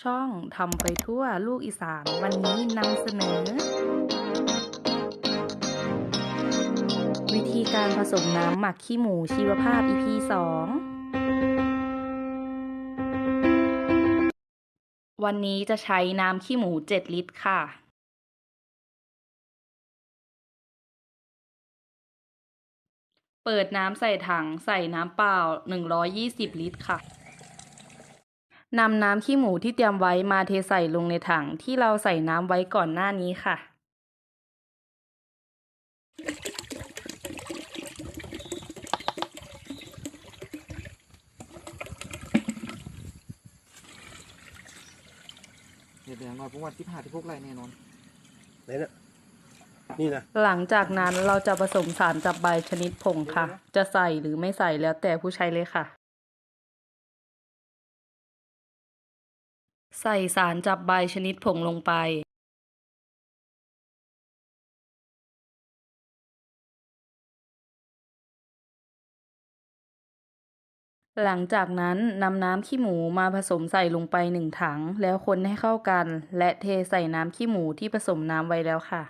ช่องทำไปทั่วลูกอีสานวันนี้นำเสนอ วิธีการผสมน้ำหมักขี้หมูชีวภาพ EP 2 วันนี้จะใช้น้ำขี้หมู 7 ลิตรค่ะ เปิดน้ำใส่ถังใส่น้ำเปล่า 120 ลิตรค่ะ นำน้ำขี้หมูที่เตรียมไว้มาเทใส่ลงในถังที่เราใส่น้ำไว้ก่อนหน้านี้ค่ะ เดี๋ยวอย่างน้อยผมว่าที่ผ่าที่พวกไรแน่นอน ไหนน่ะนี่นะหลังจากนั้นเราจะผสมสารจับใบชนิดผงค่ะ จะใส่หรือไม่ใส่แล้วแต่ผู้ใช้เลยค่ะ ใส่สารจับใบชนิดผงลงไปหลังจากนั้นนำน้ำขี้หมูมาผสมใส่ลงไปหนึ่งถัง แล้วคนให้เข้ากัน และเทใส่น้ำขี้หมูที่ผสมน้ำไว้แล้วค่ะ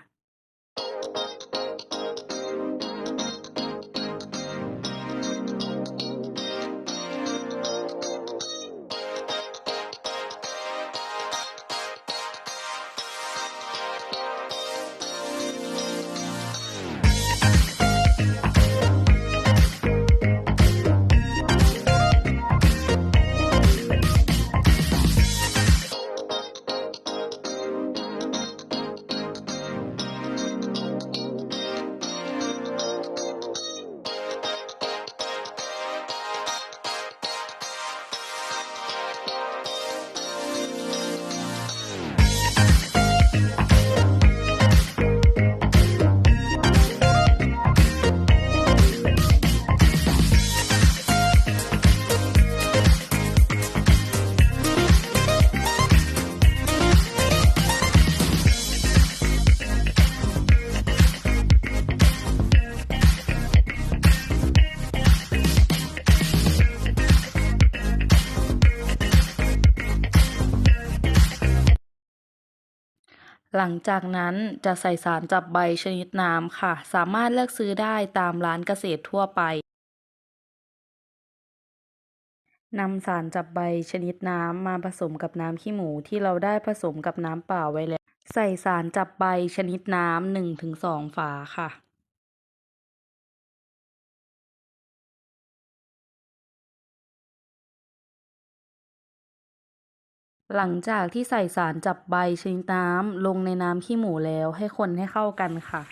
หลังจากนั้นจะใส่สารจับใบชนิดน้ำค่ะ สามารถเลือกซื้อได้ตามร้านเกษตรทั่วไปนำสารจับใบชนิดน้ำมาผสมกับน้ำขี้หมูที่เราได้ผสมกับน้ำเปล่าไว้แล้ว ใส่สารจับใบชนิดน้ำหนึ่งถึงสองฝาค่ะ หลังจากที่ใส่สารจับใบชนิดน้ำลงในน้ำขี้หมูแล้วให้คนให้เข้ากันค่ะ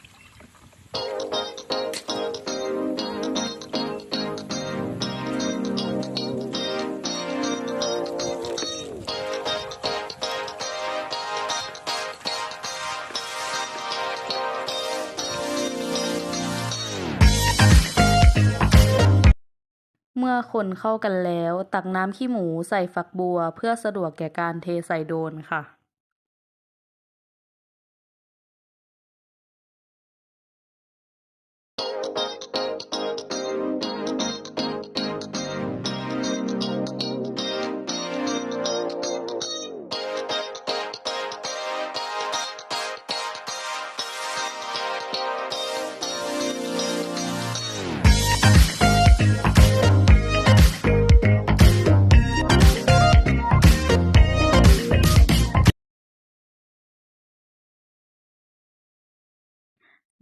เมื่อคนเข้ากันแล้ว ตักน้ำขี้หมูใส่ฝักบัว เพื่อสะดวกแก่การเทใส่โดนค่ะ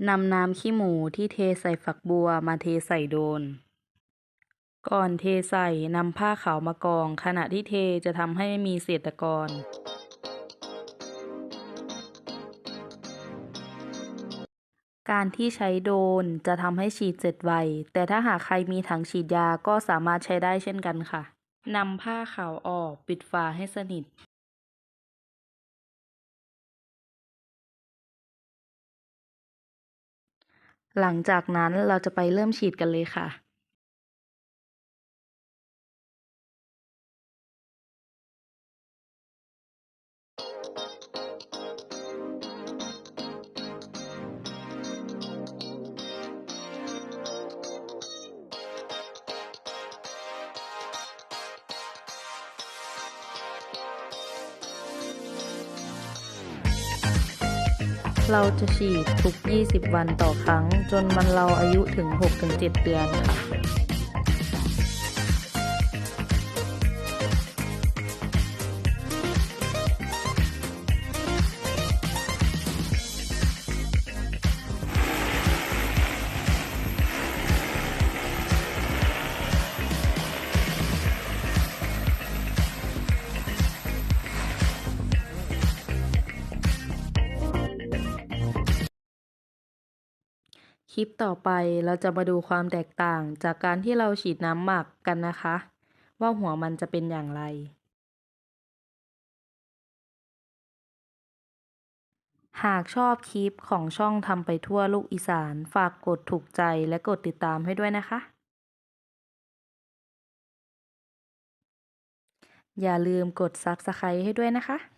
นำน้ำขี้หมูที่เทใส่ฝักบัวมาเทใส่โดน ก่อนเทใส่นำผ้าขาวมากอง ขณะที่เทจะทำให้ไม่มีเศษตะกอนการที่ใช้โดนจะทำให้ฉีดเสร็จไว แต่ถ้าหากใครมีถังฉีดยาก็สามารถใช้ได้เช่นกันค่ะ นำผ้าขาวออกปิดฝาให้สนิท หลังจากนั้นเราจะไปเริ่มฉีดกันเลยค่ะ เราจะฉีดทุก 20 วันต่อครั้ง จนมันเราอายุถึง 6-7 เดือนค่ะ ลิปต่อไปเราจะมาดูความแตกต่างจากการที่เราฉีดน้ำหมักกันนะคะ ว่าหัวมันจะเป็นอย่างไร หากชอบคลิปของช่องทำไปทั่วลูกอีสานฝากกดถูกใจและกดติดตามให้ด้วยนะคะ อย่าลืมกด Subscribe ให้ด้วยนะคะ